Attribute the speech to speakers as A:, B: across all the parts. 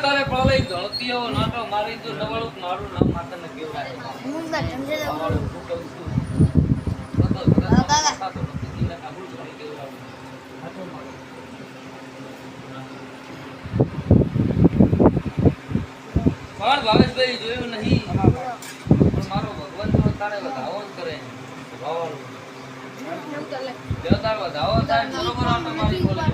A: તારે પ્રલય નાટો મારી તો નવળું મારું નામ માતાને કેવડાય
B: હું સમજે
A: હું. કહું. પણ ભાવેશભાઈ જોયું નહીં. પણ મારો ભગવાન તો તારે વધાવો જ કરે. વધાવો થાય બરોબર આ તમારી બોલે.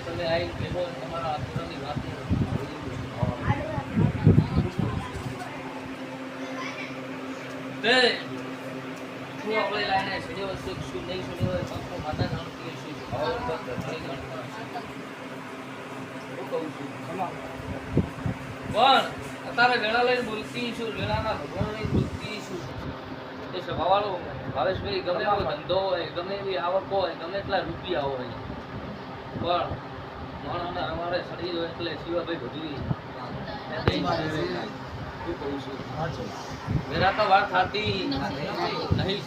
A: તમે આવીને ભેગો તમારા આતુરાની વાત તે શું આપણે લાઈને સડ્યો શું નહીં તો માતા પણ અત્યારે વેળા લઈને બોલતી છું, વેળાના ભગવાન લઈને બોલતી છું. એ સ્વભાવવાળો ભાવેશભાઈ, ગમે એવો ધંધો હોય, ગમે એવી આવક હોય, ગમે એટલા રૂપિયા હોય. પણ માણસને અમારે સડી હોય એટલે શિવાભાઈ ભજવી. વેરા તો વાર થતી, નહીં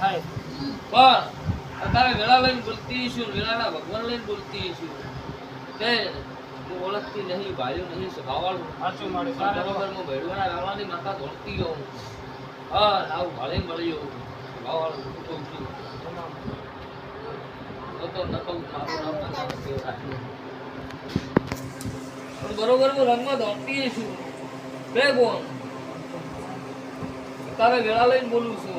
A: થાય. પણ અત્યારે વેળા લઈને બોલતી છું વેળાના ભગવાન લઈને બોલતી છું. તે હું ઓળખતી નહીં ભાઈઓ નહીં સ્વભાવવાળું બરોબર હું ભેડવાના રાવણાની માતા ધોળતી હોઉં. હા આવું ભાળે મળ્યો. સ્વભાવવાળું હું કહું છું. તો તો ન કહું મારું નામ પણ બરોબર હું રંગમાં દોડતી છું. બે કોણ તારે વેળા લઈને બોલું છું.